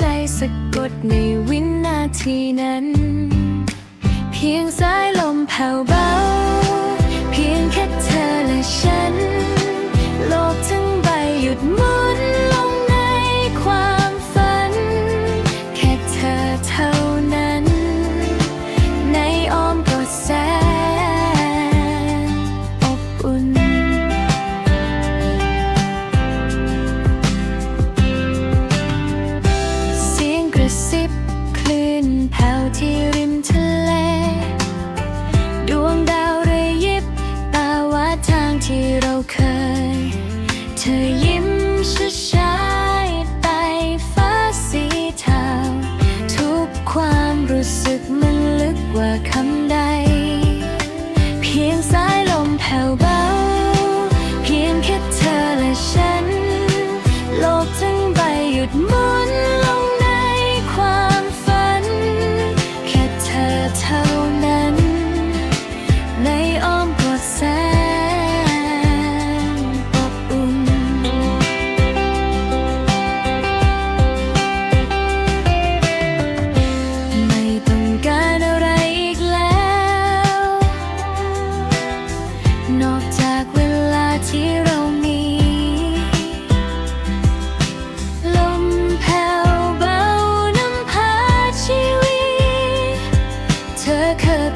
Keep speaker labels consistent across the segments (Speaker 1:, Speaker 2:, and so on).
Speaker 1: ใจสะกดในวินาทีนั้น เพียงสายลมแผ่วเบา เพียงแค่เธอและฉัน โลกทั้งใบหยุดมอ เคย เธอยิ้ม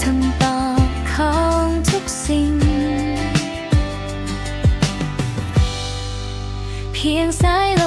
Speaker 1: ทำตอบของทุกสิ่ง เพียงสายล